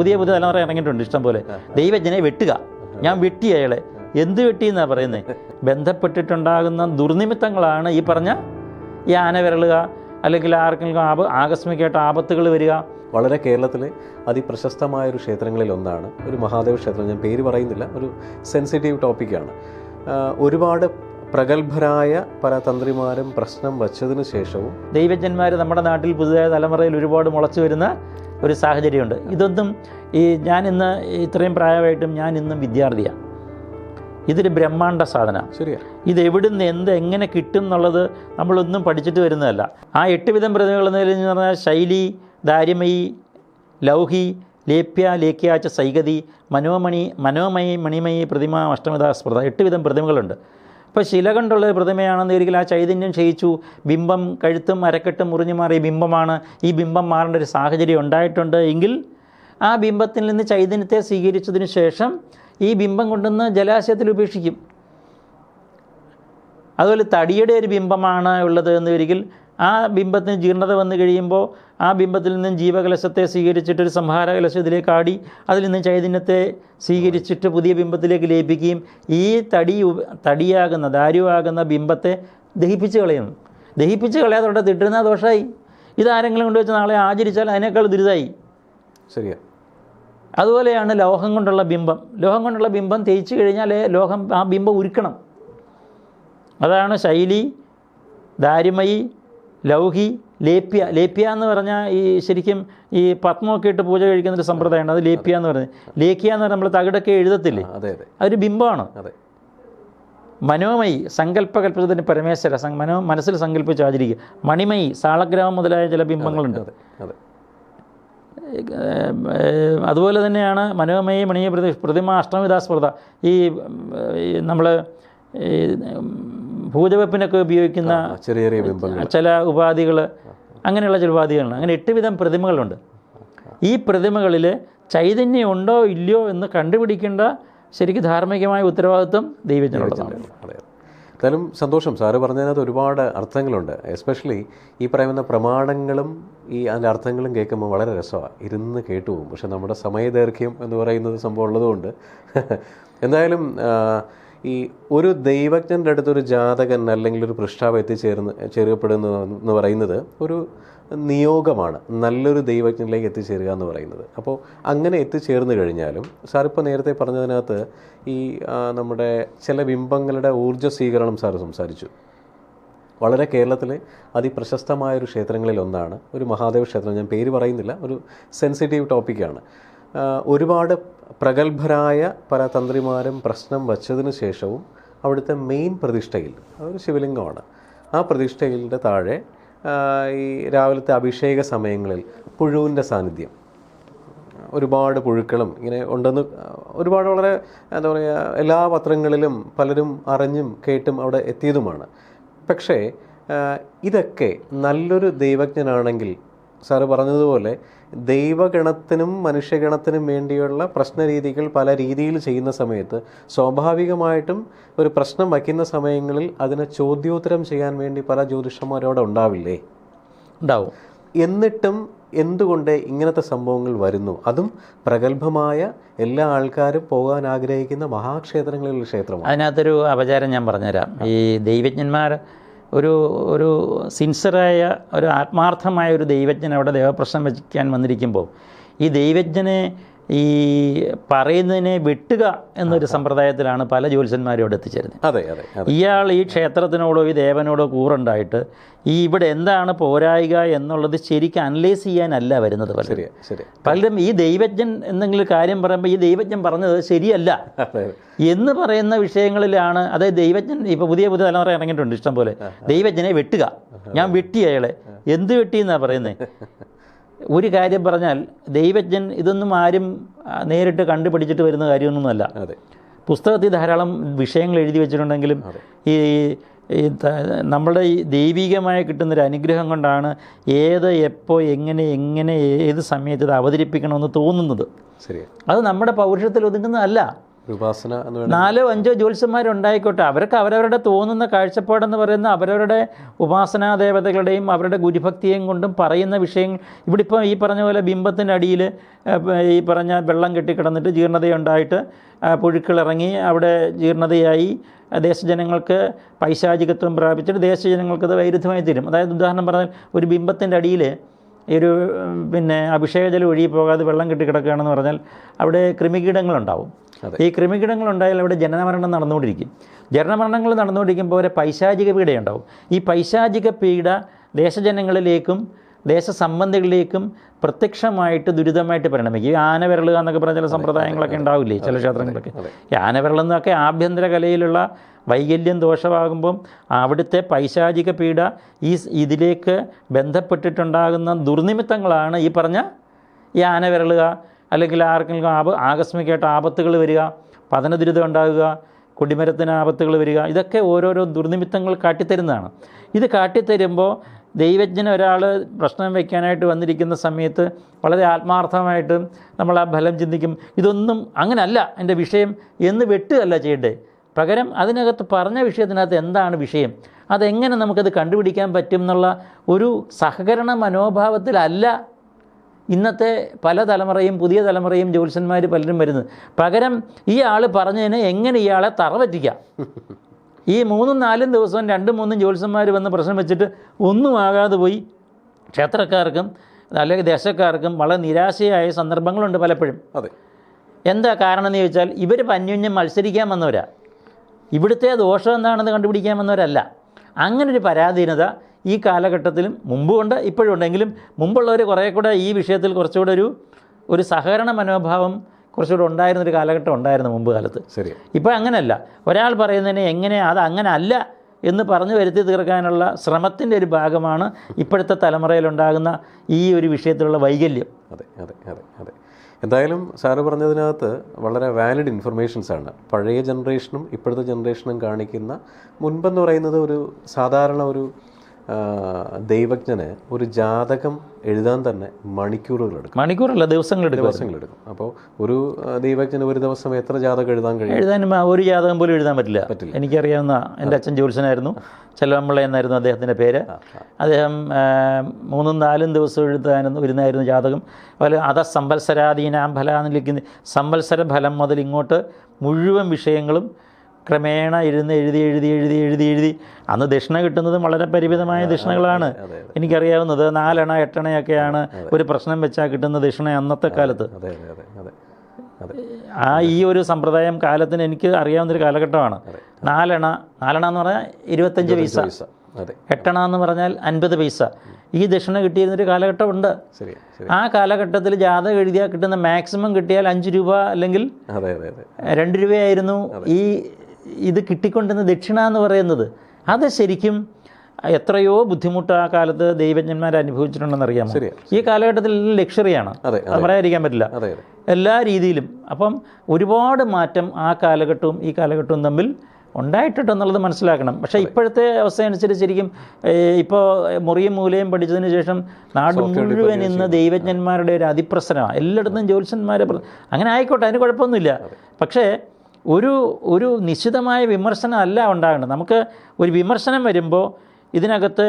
പുതിയ പുതിയ തലമുറ ഇറങ്ങിയിട്ടുണ്ട് ഇഷ്ടം പോലെ. ദൈവജ്ഞനെ വെട്ടുക. ഞാൻ വെട്ടി അയാളെ. എന്ത് വെട്ടി എന്നാ പറയുന്നത് ബന്ധപ്പെട്ടിട്ടുണ്ടാകുന്ന ദുർനിമിത്തങ്ങളാണ് ഈ പറഞ്ഞ ഈ ആന വിരളുക അല്ലെങ്കിൽ ആർക്കെങ്കിലും ആപ ആകസ്മികമായിട്ട് ആപത്തുകൾ വരിക. വളരെ കേരളത്തിലെ അതിപ്രശസ്തമായ ഒരു ക്ഷേത്രങ്ങളിൽ ഒന്നാണ് ഒരു മഹാദേവ ക്ഷേത്രം ഞാൻ പേര് പറയുന്നില്ല ഒരു സെൻസിറ്റീവ് ടോപ്പിക്കാണ് ഒരുപാട് പ്രഗത്ഭരായ പല തന്ത്രിമാരും പ്രശ്നം വച്ചതിന് ശേഷവും ദൈവജ്ഞന്മാർ നമ്മുടെ നാട്ടിൽ പുതുതായ തലമുറയിൽ ഒരുപാട് മുളച്ചു വരുന്ന ഒരു സാഹചര്യമുണ്ട്. ഇതൊന്നും ഈ ഞാൻ ഇന്ന് ഇത്രയും പ്രായമായിട്ടും ഞാൻ ഇന്നും വിദ്യാർത്ഥിയാണ് ഇതൊരു ബ്രഹ്മാണ്ട സാധന. ശരിയാ. ഇത് എവിടുന്ന് എന്ത് എങ്ങനെ കിട്ടും എന്നുള്ളത് നമ്മളൊന്നും പഠിച്ചിട്ട് വരുന്നതല്ല. ആ എട്ട് വിധം പ്രതിമകൾ എന്ന് പറഞ്ഞാൽ ശൈലി ദാരിമയി ലൗഹി ലേപ്യ ലേഖ്യാച്ച സൈഗതി മനോമണി മനോമയി മണിമയി പ്രതിമ അഷ്ടമിതാ സ്മൃത എട്ട് വിധം പ്രതിമകളുണ്ട്. അപ്പോൾ ശില കൊണ്ടുള്ള ഒരു പ്രതിമയാണെന്ന് ഒരിക്കൽ ആ ചൈതന്യം ക്ഷയിച്ചു. ബിംബം കഴുത്തും അരക്കെട്ടും മുറിഞ്ഞു മാറിയ ബിംബമാണ്. ഈ ബിംബം മാറേണ്ട ഒരു സാഹചര്യം ഉണ്ടായിട്ടുണ്ട് എങ്കിൽ ആ ബിംബത്തിൽ നിന്ന് ചൈതന്യത്തെ സ്വീകരിച്ചതിന് ശേഷം ഈ ബിംബം കൊണ്ടുവന്ന് ജലാശയത്തിൽ ഉപേക്ഷിക്കും. അതുപോലെ തടിയുടെ ഒരു ബിംബമാണ് ഉള്ളത് എന്ന് ഒരിക്കൽ ആ ബിംബത്തിന് ജീർണത വന്നു കഴിയുമ്പോൾ ആ ബിംബത്തിൽ നിന്നും ജീവകലശത്തെ സ്വീകരിച്ചിട്ട് ഒരു സംഹാര കലശം ഇതിലേക്ക് ആടി അതിൽ നിന്ന് ചൈതന്യത്തെ സ്വീകരിച്ചിട്ട് പുതിയ ബിംബത്തിലേക്ക് ലയിപ്പിക്കുകയും ഈ തടി തടിയാകുന്ന ദാരുവാകുന്ന ബിംബത്തെ ദഹിപ്പിച്ച് കളയുന്നു. ദഹിപ്പിച്ച് കളയാതെ തിട്ടുന്ന ദോഷമായി ഇതാരെങ്കിലും കൊണ്ടുവച്ച് നാളെ ആചരിച്ചാൽ അതിനേക്കാൾ ദുരിതായി. ശരിയാ. അതുപോലെയാണ് ലോഹം കൊണ്ടുള്ള ബിംബം. ലോഹം കൊണ്ടുള്ള ബിംബം തേച്ച് കഴിഞ്ഞാൽ ലോഹം ആ ബിംബം ഉരുക്കണം. അതാണ് ശൈലി ദാരിമയി ലൗഹി ലേപ്യ ലേപ്യ എന്ന് പറഞ്ഞാൽ ഈ ശരിക്കും ഈ പത്മമൊക്കെ ഇട്ട് പൂജ കഴിക്കുന്ന ഒരു സമ്പ്രദായമാണ് അത് ലേപ്യ എന്ന് പറയുന്നത്. ലേഖ്യ എന്ന് പറഞ്ഞാൽ നമ്മൾ തകിടൊക്കെ എഴുതത്തില്ലേ? അതെ അതെ. അതൊരു ബിംബമാണ്. അതെ. മനോമയി സങ്കല്പകൽപ്പത്തിന് പരമേശ്വര മനോ മനസ്സിൽ സങ്കല്പിച്ച് ആചരിക്കുക. മണിമയി സാളഗ്രാമം മുതലായ ചില ബിംബങ്ങളുണ്ട്. അതുപോലെ തന്നെയാണ് മനോമയി മണിയ പ്രതി പ്രതിമ അഷ്ടമിദാസ്മൃത ഈ നമ്മൾ ഭൂജവെപ്പിനൊക്കെ ഉപയോഗിക്കുന്ന ചെറിയ ചെറിയ ബിംബങ്ങൾ. ചില ഉപാധികൾ അങ്ങനെയുള്ള ചില ഉപാധികളാണ്. അങ്ങനെ എട്ട് വിധം പ്രതിമകളുണ്ട്. ഈ പ്രതിമകളിൽ ചൈതന്യം ഉണ്ടോ ഇല്ലയോ എന്ന് കണ്ടുപിടിക്കേണ്ട ശരിക്കും ധാർമ്മികമായ ഉത്തരവാദിത്വം ദൈവജനുള്ളതാണ് അതെ എന്തായാലും സന്തോഷം. സാറ് പറഞ്ഞതിനകത്ത് ഒരുപാട് അർത്ഥങ്ങളുണ്ട്. എസ്പെഷ്യലി ഈ പറയുന്ന പ്രമാണങ്ങളും ഈ അതിന്റെ അർത്ഥങ്ങളും കേൾക്കുമ്പോൾ വളരെ രസമാണ്. ഇരുന്ന് കേട്ടു പോകും പക്ഷെ നമ്മുടെ സമയദൈർഘ്യം എന്ന് പറയുന്നത് സംഭവം ഉള്ളതുകൊണ്ട്. എന്തായാലും ഈ ഒരു ദൈവജ്ഞന്റെ അടുത്തൊരു ജാതകൻ അല്ലെങ്കിൽ ഒരു പൃഷ്ഠാവ് എത്തിച്ചേർന്ന് ചേരപ്പെടുന്നു എന്ന് പറയുന്നത് ഒരു നിയോഗമാണ്. നല്ലൊരു ദൈവജ്ഞനിലേക്ക് എത്തിച്ചേരുക എന്ന് പറയുന്നത്. അപ്പോൾ അങ്ങനെ എത്തിച്ചേർന്ന് കഴിഞ്ഞാലും സാർ ഇപ്പോൾ നേരത്തെ പറഞ്ഞതിനകത്ത് ഈ നമ്മുടെ ചില ബിംബങ്ങളുടെ ഊർജ സ്വീകരണം സാർ സംസാരിച്ചു. വളരെ കേരളത്തിലെ അതിപ്രശസ്തമായ ഒരു ക്ഷേത്രങ്ങളിൽ ഒന്നാണ്. ഒരു മഹാദേവ ക്ഷേത്രം ഞാൻ പേര് പറയുന്നില്ല ഒരു സെൻസിറ്റീവ് ടോപ്പിക്കാണ്. ഒരുപാട് പ്രഗത്ഭരായ പല തന്ത്രിമാരും പ്രശ്നം വച്ചതിന് ശേഷവും അവിടുത്തെ മെയിൻ പ്രതിഷ്ഠയിൽ അതൊരു ശിവലിംഗമാണ് ആ പ്രതിഷ്ഠയിലിന്റെ താഴെ ഈ രാവിലത്തെ അഭിഷേക സമയങ്ങളിൽ പുഴുവിന്റെ സാന്നിധ്യം. ഒരുപാട് പുഴുക്കളും ഇങ്ങനെ ഉണ്ടെന്ന് ഒരുപാട് വളരെ എന്താ പറയുക എല്ലാ പത്രങ്ങളിലും പലരും അറിഞ്ഞും കേട്ടും അവിടെ എത്തിയതുമാണ്. പക്ഷേ ഇതൊക്കെ നല്ലൊരു ദൈവജ്ഞനാണെങ്കിൽ സാറ് പറഞ്ഞതുപോലെ ദൈവഗണത്തിനും മനുഷ്യഗണത്തിനും വേണ്ടിയുള്ള പ്രശ്നരീതികൾ പല രീതിയിൽ ചെയ്യുന്ന സമയത്ത് സ്വാഭാവികമായിട്ടും ഒരു പ്രശ്നം വയ്ക്കുന്ന സമയങ്ങളിൽ അതിനെ ചോദ്യോത്തരം ചെയ്യാൻ വേണ്ടി പല ജ്യോതിഷന്മാരോടെ ഉണ്ടാവില്ലേ? ഉണ്ടാവും. എന്നിട്ടും എന്തുകൊണ്ട് ഇങ്ങനത്തെ സംഭവങ്ങൾ വരുന്നു? അതും പ്രഗത്ഭമായ എല്ലാ ആൾക്കാരും പോകാൻ ആഗ്രഹിക്കുന്ന മഹാക്ഷേത്രങ്ങളിലുള്ള ക്ഷേത്രമാണ്. അതിനകത്തൊരു അപചാരം ഞാൻ പറഞ്ഞുതരാം. ഈ ദൈവജ്ഞന്മാർ ഒരു ഒരു സിൻസറായ ഒരു ആത്മാർത്ഥമായ ഒരു ദൈവജ്ഞൻ അവിടെ ദേവപ്രശ്നം വയ്ക്കാൻ വന്നിരിക്കുമ്പോൾ ഈ ദൈവജ്ഞനെ ഈ പറയുന്നതിനെ വെട്ടുക എന്നൊരു സമ്പ്രദായത്തിലാണ് പല ജ്യോത്സ്യന്മാരും അവിടെ എത്തിച്ചേരുന്നത്. അതെ അതെ ഇയാൾ ഈ ക്ഷേത്രത്തിനോടോ ഈ ദേവനോടോ കൂറുണ്ടായിട്ട് ഈ ഇവിടെ എന്താണ് പോരായിക എന്നുള്ളത് ശരിക്കും അനലൈസ് ചെയ്യാനല്ല വരുന്നത് പലരും. പലരും ഈ ദൈവജ്ഞൻ എന്തെങ്കിലും കാര്യം പറയുമ്പോൾ ഈ ദൈവജ്ഞൻ പറഞ്ഞത് ശരിയല്ല. എന്ന് പറയുന്ന വിഷയങ്ങളിലാണ് അതായത് ദൈവജ്ഞൻ ഇപ്പോൾ പുതിയ പുതിയ തലമുറ ഇറങ്ങിയിട്ടുണ്ട് ഇഷ്ടം പോലെ ദൈവജ്ഞനെ വെട്ടുക. ഞാൻ വെട്ടി അയാളെ. എന്ത് വെട്ടി എന്നാണ് പറയുന്നത് ഒരു കാര്യം പറഞ്ഞാൽ ദൈവജ്ഞൻ ഇതൊന്നും ആരും നേരിട്ട് കണ്ടുപിടിച്ചിട്ട് വരുന്ന കാര്യമൊന്നുമല്ല. അതെ. പുസ്തകത്തിൽ ധാരാളം വിഷയങ്ങൾ എഴുതി വെച്ചിട്ടുണ്ടെങ്കിലും ഈ നമ്മുടെ ഈ ദൈവികമായി കിട്ടുന്നൊരു അനുഗ്രഹം കൊണ്ടാണ് ഏത് എപ്പോൾ എങ്ങനെ എങ്ങനെ ഏത് സമയത്ത് ഇത് അവതരിപ്പിക്കണമെന്ന് തോന്നുന്നത്. ശരി അത് നമ്മുടെ പൗരുഷത്തിൽ ഒതുങ്ങുന്നതല്ല. ഉപാസന നാലോ അഞ്ചോ ജ്യോത്സ്യന്മാരുണ്ടായിക്കോട്ടെ. അവർക്ക് അവരവരുടെ തോന്നുന്ന കാഴ്ചപ്പാടെന്ന് പറയുന്ന അവരവരുടെ ഉപാസനാ ദേവതകളുടെയും അവരുടെ ഗുരുഭക്തിയെയും കൊണ്ടും പറയുന്ന വിഷയങ്ങൾ. ഇവിടെ ഇപ്പം ഈ പറഞ്ഞ പോലെ ബിംബത്തിന്റെ അടിയിൽ ഈ പറഞ്ഞ വെള്ളം കെട്ടിക്കിടന്നിട്ട് ജീർണതയുണ്ടായിട്ട് പുഴുക്കളിറങ്ങി അവിടെ ജീർണതയായി ദേശജനങ്ങൾക്ക് പൈശാചികത്വം പ്രാപിച്ചിട്ട് ദേശജനങ്ങൾക്ക് അത് വൈരുദ്ധ്യമായി തീരും. അതായത് ഉദാഹരണം പറഞ്ഞാൽ ഒരു ബിംബത്തിന്റെ അടിയിൽ ഈ ഒരു പിന്നെ അഭിഷേകജലം ഒഴുകി പോകാതെ വെള്ളം കെട്ടിക്കിടക്കുകയാണെന്ന് പറഞ്ഞാൽ അവിടെ കൃമികീടങ്ങളുണ്ടാവും. ഈ ഈ കൃമികീടങ്ങളുണ്ടായാൽ അവിടെ ജനനമരണം നടന്നുകൊണ്ടിരിക്കും. ജനനമരണങ്ങൾ നടന്നുകൊണ്ടിരിക്കുമ്പോൾ ഒരു പൈശാചിക പീഡയുണ്ടാവും. ഈ പൈശാചിക പീഡ ദേശജനങ്ങളിലേക്കും ദേശസംബന്ധികളിലേക്കും പ്രത്യക്ഷമായിട്ട് ദുരിതമായിട്ട് പരിണമിക്കും. ഈ ആന വിരളുക എന്നൊക്കെ പറഞ്ഞ ചില സമ്പ്രദായങ്ങളൊക്കെ ഉണ്ടാവില്ലേ? ചില ക്ഷേത്രങ്ങളൊക്കെ. ഈ ആന വിരളെന്നൊക്കെ ആഭ്യന്തര കലയിലുള്ള വൈകല്യം ദോഷമാകുമ്പം അവിടുത്തെ പൈശാചിക പീഡ ഈ ഇതിലേക്ക് ബന്ധപ്പെട്ടിട്ടുണ്ടാകുന്ന ദുർനിമിത്തങ്ങളാണ് ഈ പറഞ്ഞ ഈ ആന വിരളുക അല്ലെങ്കിൽ ആർക്കെങ്കിലും ആപ ആകസ്മികമായിട്ട് ആപത്തുകൾ വരിക പതന ദുരിതം ഉണ്ടാകുക കൊടിമരത്തിന് ആപത്തുകൾ വരിക ഇതൊക്കെ ഓരോരോ ദുർനിമിത്തങ്ങൾ കാട്ടിത്തരുന്നതാണ്. ഇത് കാട്ടിത്തരുമ്പോൾ ദൈവജ്ഞൻ ഒരാൾ പ്രശ്നം വയ്ക്കാനായിട്ട് വന്നിരിക്കുന്ന സമയത്ത് വളരെ ആത്മാർത്ഥമായിട്ട് നമ്മൾ ആ ഫലം ചിന്തിക്കും ഇതൊന്നും അങ്ങനല്ല എന്റെ വിഷയം എന്ന് വെട്ടുകയല്ല ചെയ്യട്ടെ പകരം അതിനകത്ത് പറഞ്ഞ വിഷയത്തിനകത്ത് എന്താണ് വിഷയം? അതെങ്ങനെ നമുക്കത് കണ്ടുപിടിക്കാൻ പറ്റും എന്നുള്ള ഒരു സഹകരണ മനോഭാവത്തിലല്ല ഇന്നത്തെ പല തലമുറയും പുതിയ തലമുറയും ജ്യോത്സ്യന്മാർ പലരും വരുന്നത്. പകരം ഈ ആൾ പറഞ്ഞതിന് എങ്ങനെ ഇയാളെ തറ പറ്റിക്കാം? ഈ മൂന്നും നാലും ദിവസവും രണ്ടും മൂന്നും ജ്യോത്സ്യന്മാർ വന്ന് പ്രശ്നം വെച്ചിട്ട് ഒന്നും ആകാതെ പോയി. ക്ഷേത്രക്കാർക്കും അല്ലെങ്കിൽ ദേശക്കാർക്കും വളരെ നിരാശയായ സന്ദർഭങ്ങളുണ്ട് പലപ്പോഴും. അതെ. എന്താ കാരണം എന്ന് ചോദിച്ചാൽ ഇവർ അന്യോന്യം മത്സരിക്കാൻ വന്നവരാ. ഇവിടുത്തെ ദോഷം എന്താണെന്ന് കണ്ടുപിടിക്കാൻ വന്നവരല്ല. അങ്ങനൊരു പരാധീനത ഈ കാലഘട്ടത്തിലും മുമ്പുമുണ്ട് ഇപ്പോഴും ഉണ്ടെങ്കിലും മുമ്പുള്ളവർ കുറേ കൂടെ ഈ വിഷയത്തിൽ കുറച്ചുകൂടെ ഒരു ഒരു സഹകരണ മനോഭാവം കുറച്ചുകൂടെ ഉണ്ടായിരുന്നൊരു കാലഘട്ടം ഉണ്ടായിരുന്നു മുമ്പ് കാലത്ത്. ശരി. ഇപ്പോൾ അങ്ങനെയല്ല ഒരാൾ പറയുന്നതിന് എങ്ങനെ അത് അങ്ങനെ അല്ല എന്ന് പറഞ്ഞു വരുത്തി തീർക്കാനുള്ള ശ്രമത്തിന്റെ ഒരു ഭാഗമാണ് ഇപ്പോഴത്തെ തലമുറയിലുണ്ടാകുന്ന ഈ ഒരു വിഷയത്തിലുള്ള വൈകല്യം. അതെ അതെ അതെ അതെ. എന്തായാലും സാറ് പറഞ്ഞതിനകത്ത് വളരെ വാലിഡ് ഇൻഫർമേഷൻസ് ആണ്. പഴയ ജനറേഷനും ഇപ്പോഴത്തെ ജനറേഷനും കാണിക്കുന്ന മുൻപെന്ന് പറയുന്നത് ഒരു സാധാരണ ഒരു ദൈവജ്ഞന് ഒരു ജാതകം എഴുതാൻ തന്നെ മണിക്കൂറുകൾ എടുക്കും. മണിക്കൂറല്ല ദിവസങ്ങളെടുക്കും ദിവസങ്ങളെടുക്കും അപ്പോൾ ഒരു ദൈവജ്ഞന് ഒരു ദിവസം എത്ര ജാതകം എഴുതാൻ കഴിയും? എഴുതാനും ഒരു ജാതകം പോലും എഴുതാൻ പറ്റില്ല. പറ്റില്ല. എനിക്കറിയാവുന്ന എന്റെ അച്ഛൻ ജ്യോത്സനായിരുന്നു ചെല്ലമ്മള എന്നായിരുന്നു അദ്ദേഹത്തിന്റെ പേര്. അദ്ദേഹം മൂന്നും നാലും ദിവസം എഴുതാനെന്ന് ഇരുന്നായിരുന്നു ജാതകം. അതുപോലെ അത സംവത്സരാധീനാം ഫല എന്നിരിക്കുന്ന സംവത്സര ഫലം മുതൽ ഇങ്ങോട്ട് മുഴുവൻ വിഷയങ്ങളും ക്രമേണ ഇരുന്ന് എഴുതി എഴുതി എഴുതി എഴുതി എഴുതി. അന്ന് ദക്ഷിണ കിട്ടുന്നത് വളരെ പരിമിതമായ ദക്ഷിണകളാണ്. എനിക്കറിയാവുന്നത് നാലെണ്ണ എട്ടെണ്ണയൊക്കെയാണ് ഒരു പ്രശ്നം വെച്ചാൽ കിട്ടുന്ന ദക്ഷിണ അന്നത്തെ കാലത്ത്. ആ ഈ ഒരു സമ്പ്രദായം കാലത്തിന് എനിക്ക് അറിയാവുന്നൊരു കാലഘട്ടമാണ്. നാലണ നാലണ എന്ന് പറഞ്ഞാൽ ഇരുപത്തഞ്ച് പൈസ. എട്ടണ എന്ന് പറഞ്ഞാൽ അൻപത് പൈസ. ഈ ദക്ഷിണ കിട്ടിയിരുന്നൊരു കാലഘട്ടമുണ്ട്. ആ കാലഘട്ടത്തിൽ ജാതകം എഴുതിയാൽ കിട്ടുന്ന മാക്സിമം കിട്ടിയാൽ അഞ്ച് രൂപ അല്ലെങ്കിൽ രണ്ട് രൂപയായിരുന്നു ഈ ഇത് കിട്ടിക്കൊണ്ടിരുന്ന ദക്ഷിണ എന്ന് പറയുന്നത് അത് ശരിക്കും എത്രയോ ബുദ്ധിമുട്ട് ആ കാലത്ത് ദൈവജ്ഞന്മാർ അനുഭവിച്ചിട്ടുണ്ടെന്ന് അറിയാമോ? ഈ കാലഘട്ടത്തിൽ ലക്ഷറിയാണ്. അതെ പറയാതിരിക്കാൻ പറ്റില്ല. എല്ലാ രീതിയിലും. അപ്പം ഒരുപാട് മാറ്റം ആ കാലഘട്ടവും ഈ കാലഘട്ടവും തമ്മിൽ ഉണ്ടായിട്ടുണ്ടെന്നുള്ളത് മനസ്സിലാക്കണം. പക്ഷേ ഇപ്പോഴത്തെ അവസ്ഥ അനുസരിച്ച് ശരിക്കും ഇപ്പോൾ മുറിയും മൂലയും പഠിച്ചതിന് ശേഷം നാട് മുഴുവൻ ഇന്ന് ദൈവജ്ഞന്മാരുടെ ഒരു അതിപ്രസരമാണ് എല്ലായിടത്തും ജ്യോത്സ്യന്മാരെ അങ്ങനെ ആയിക്കോട്ടെ അതിന് കുഴപ്പമൊന്നുമില്ല. പക്ഷേ ഒരു ഒരു നിശ്ചിതമായ വിമർശനം അല്ല ഉണ്ടാകേണ്ടത്. നമുക്ക് ഒരു വിമർശനം വരുമ്പോൾ ഇതിനകത്ത്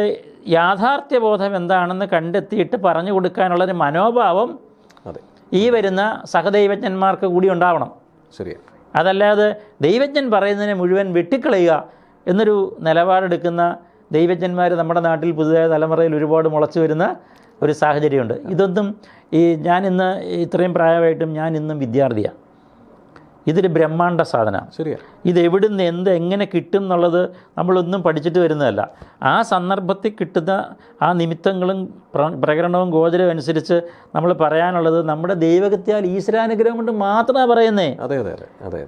യാഥാർത്ഥ്യബോധം എന്താണെന്ന് കണ്ടെത്തിയിട്ട് പറഞ്ഞു കൊടുക്കാനുള്ളൊരു മനോഭാവം അതെ. ഈ വരുന്ന സഹദൈവജ്ഞന്മാർക്ക് കൂടി ഉണ്ടാവണം. ശരിയാണ് അതല്ലാതെ ദൈവജ്ഞൻ പറയുന്നതിനെ മുഴുവൻ വെട്ടിക്കളയുക എന്നൊരു നിലപാടെടുക്കുന്ന ദൈവജ്ഞന്മാർ നമ്മുടെ നാട്ടിൽ പുതുതായ തലമുറയിൽ ഒരുപാട് മുളച്ചു വരുന്ന ഒരു സാഹചര്യമുണ്ട്. ഇതൊന്നും ഈ ഞാൻ ഇന്ന് ഇത്രയും പ്രായമായിട്ടും ഞാൻ ഇന്നും വിദ്യാർത്ഥിയാണ് ഇതൊരു ബ്രഹ്മാണ്ട സാധന. ശരിയാണ് ഇത് എവിടുന്ന് എന്ത് എങ്ങനെ കിട്ടും എന്നുള്ളത് നമ്മളൊന്നും പഠിച്ചിട്ട് വരുന്നതല്ല. ആ സന്ദർഭത്തിൽ കിട്ടുന്ന ആ നിമിത്തങ്ങളും പ്ര- പ്രകരണവും ഗോചരവും അനുസരിച്ച് നമ്മൾ പറയാനുള്ളത് നമ്മുടെ ദൈവകത്യാൽ ഈശ്വരാനുഗ്രഹം കൊണ്ട് മാത്രമാണ് പറയുന്നേ. അതെ അതെ അതെ അതെ.